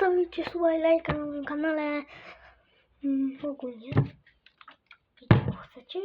поставлю свой лайк на моем канале. Могу я. Хочу.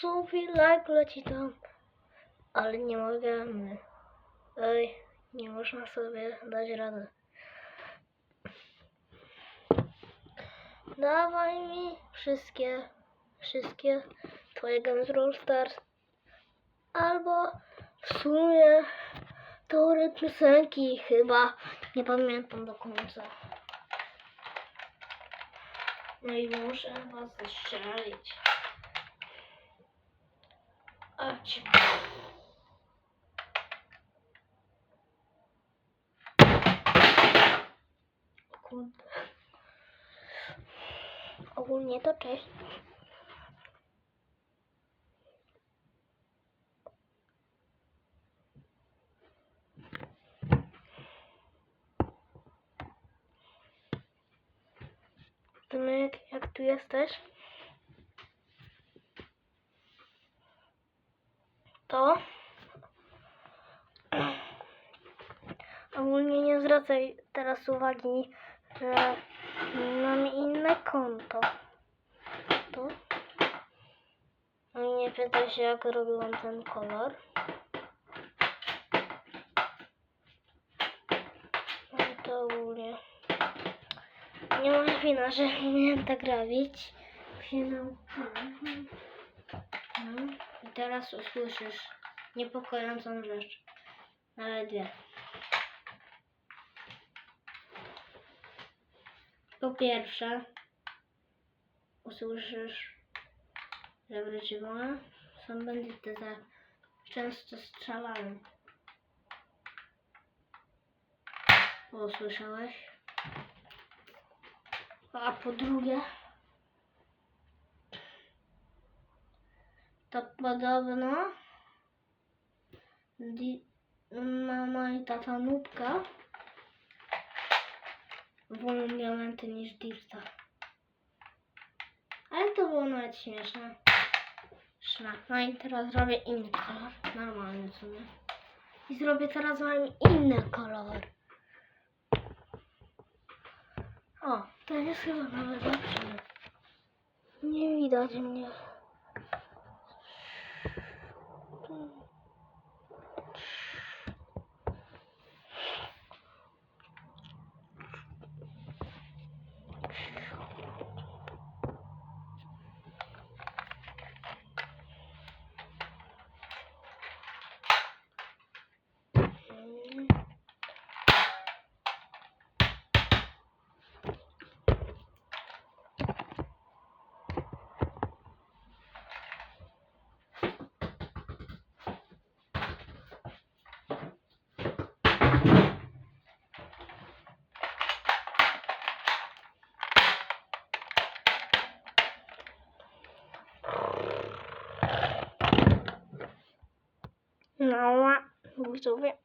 Sophie like leci tam, ale nie możemy. Ej, nie można sobie dać rady. Dawaj mi wszystkie, wszystkie twoje Guns Roll Stars. Albo w sumie teorie piosenki chyba. Nie pamiętam do końca. No i muszę was zestrzelić. Kurde. Ogólnie to cześć. Jak tu jesteś? To? Ogólnie nie zwracaj teraz uwagi, że mam inne konto. Tu. No nie pytaj się, jak robiłam ten kolor. No to ogólnie. Nie moja wina, że umiałem tak robić. No. I teraz usłyszysz niepokojącą rzecz. Nawet dwie. Po pierwsze, usłyszysz, że w Ryczywona są bandyty za często strzelają. Usłyszałeś? A po drugie, to podobno mama i tata Nubka wolą diamenty niż Dirta. Ale to było nawet śmieszne. Szlak. No i teraz zrobię inny kolor. Normalny co nie? I zrobię teraz wam inny kolor. O, to jest chyba nawet lepszy. Nie widać mnie. No, widzowie.